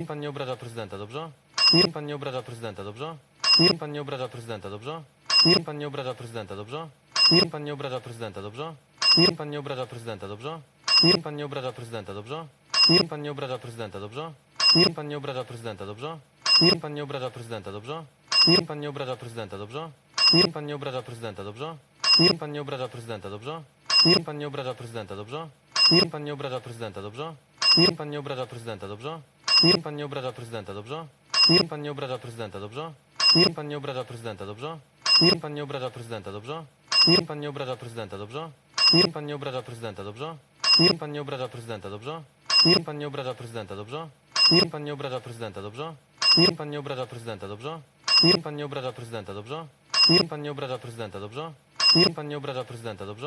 Niech pan nie obraża prezydenta, dobrze? Niech pan nie obraża prezydenta, dobrze? Niech pan nie obraża prezydenta, dobrze? Niech pan nie obraża prezydenta, dobrze? Niech pan nie obraża prezydenta, dobrze? Niech pan nie obraża prezydenta, dobrze? Niech pan nie obraża prezydenta, dobrze? Niech pan nie obraża prezydenta, dobrze? Niech pan nie obraża prezydenta, dobrze? Niech pan nie obraża prezydenta, dobrze? Niech pan nie obraża prezydenta, dobrze? Niech pan nie obraża prezydenta, dobrze? Niech pan nie obraża prezydenta, dobrze? Niech pan nie obraża prezydenta, dobrze? Niech pan nie obraża prezydenta, dobrze? Niech pan nie obraża prezydenta, dobrze? Nie. Niech pan nie obraża prezydenta, dobrze? Nie. Niech pan nie obraża prezydenta, dobrze? Nie. Niech pan nie obraża prezydenta, dobrze? Nie. Niech pan nie obraża prezydenta, dobrze? Nie. Niech pan nie obraża prezydenta, dobrze? Nie. Niech pan nie obraża prezydenta, dobrze? Nie. Niech pan nie obraża prezydenta, dobrze? Nie. Niech pan nie obraża prezydenta, dobrze? Nie. Niech pan nie obraża prezydenta, dobrze? Nie. Niech pan nie obraża prezydenta, dobrze? Nie. Niech pan nie obraża prezydenta, dobrze? Nie. Niech pan nie obraża prezydenta, dobrze? Nie. Niech pan nie obraża prezydenta, dobrze?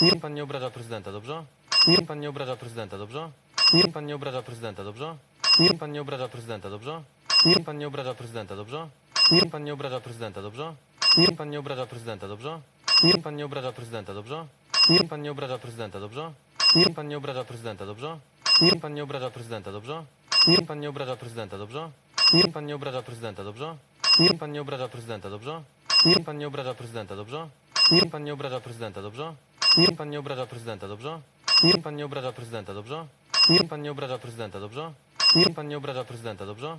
Nie. Niech pan nie obraża prezydenta, dobrze? Nie. Niech pan nie obraża prezydenta, dobrze? Nie. Niech pan nie obraża prezydenta, dobrze? Nie. Pan nie obraża prezydenta, dobrze? Nie. Pan nie obraża prezydenta, dobrze? Nie. Pan nie obraża prezydenta, dobrze? Nie. Pan nie obraża prezydenta, dobrze? Nie. Pan nie obraża prezydenta, dobrze? Nie. Pan nie obraża prezydenta, dobrze? Nie. Pan nie obraża prezydenta, dobrze? Nie. Pan nie obraża prezydenta, dobrze? Nie. Pan nie obraża prezydenta, dobrze? Nie. Pan nie obraża prezydenta, dobrze? Nie. Pan nie obraża prezydenta, dobrze? Nie. Pan nie obraża prezydenta, dobrze? Nie. Pan nie obraża prezydenta, dobrze? Nie. Pan nie obraża prezydenta, dobrze? Nie. Pan nie obraża prezydenta, dobrze? Nie. Pan nie obraża prezydenta, dobrze? Niech pan nie obraża prezydenta, dobrze?